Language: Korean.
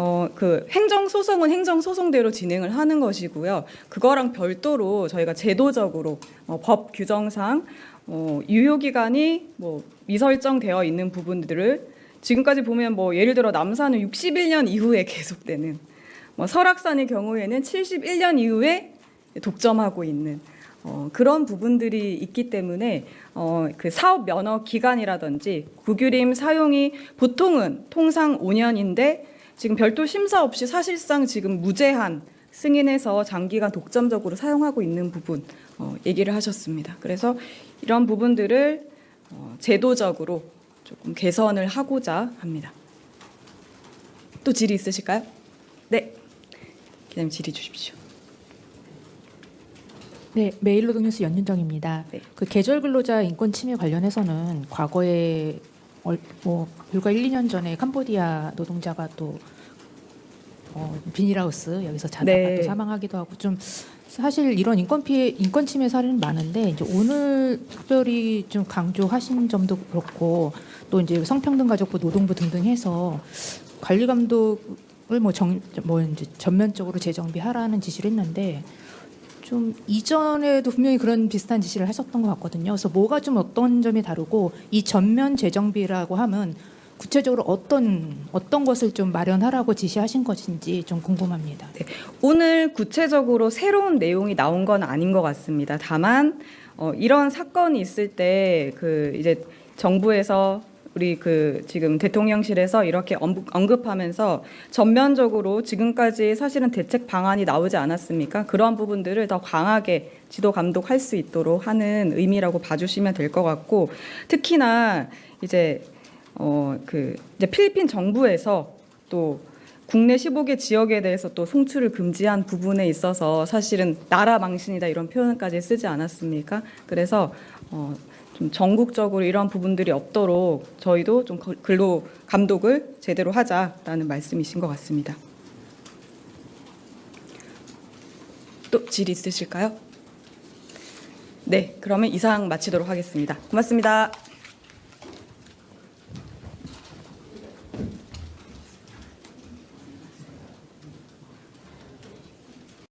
어, 그 행정 소송은 행정 소송대로 진행을 하는 것이고요. 그거랑 별도로 저희가 제도적으로 어, 법 규정상 어, 유효 기간이 뭐 미설정되어 있는 부분들을 지금까지 보면 뭐 예를 들어 남산은 61년 이후에 계속되는 뭐 설악산의 경우에는 71년 이후에 독점하고 있는 어, 그런 부분들이 있기 때문에 어, 그 사업 면허 기간이라든지 구규림 사용이 보통은 통상 5년인데 지금 별도 심사 없이 사실상 지금 무제한 승인해서 장기간 독점적으로 사용하고 있는 부분 어, 얘기를 하셨습니다. 그래서 이런 부분들을 어, 제도적으로 조금 개선을 하고자 합니다. 또 질의 있으실까요? 네, 기자님 질의 주십시오. 네, 메일노동뉴스 연윤정입니다. 네. 그 계절 근로자 인권 침해 관련해서는 과거에 얼, 뭐 불과 1, 2년 전에 캄보디아 노동자가 또 어, 비닐하우스 여기서 자다가 네. 또 사망하기도 하고 좀 사실 이런 인권 피해 인권 침해 사례는 많은데 이제 오늘 특별히 좀 강조하신 점도 그렇고 또 이제 성평등 가족부 노동부 등등 해서 관리 감독을 뭐정뭐 이제 전면적으로 재정비하라는 지시를 했는데 좀 이전에도 분명히 그런 비슷한 지시를 하셨던 것 같거든요. 그래서 뭐가 좀 어떤 점이 다르고 이 전면 재정비라고 하면 구체적으로 어떤 어떤 것을 좀 마련하라고 지시하신 것인지 좀 궁금합니다. 오늘 구체적으로 새로운 내용이 나온 건 아닌 것 같습니다. 다만 어, 이런 사건이 있을 때 그 이제 정부에서 우리 그 지금 대통령실에서 이렇게 언급- 언급하면서 전면적으로 지금까지 사실은 대책 방안이 나오지 않았습니까? 그러한 부분들을 더 강하게 지도 감독할 수 있도록 하는 의미라고 봐주시면 될 것 같고 특히나 이제 어 그 이제 필리핀 정부에서 또 국내 15개 지역에 대해서 또 송출을 금지한 부분에 있어서 사실은 나라 망신이다 이런 표현까지 쓰지 않았습니까? 그래서 어, 좀 전국적으로 이런 부분들이 없도록 저희도 좀 거- 근로 감독을 제대로 하자라는 말씀이신 것 같습니다. 또 질 있으실까요? 네, 그러면 이상 마치도록 하겠습니다. 고맙습니다.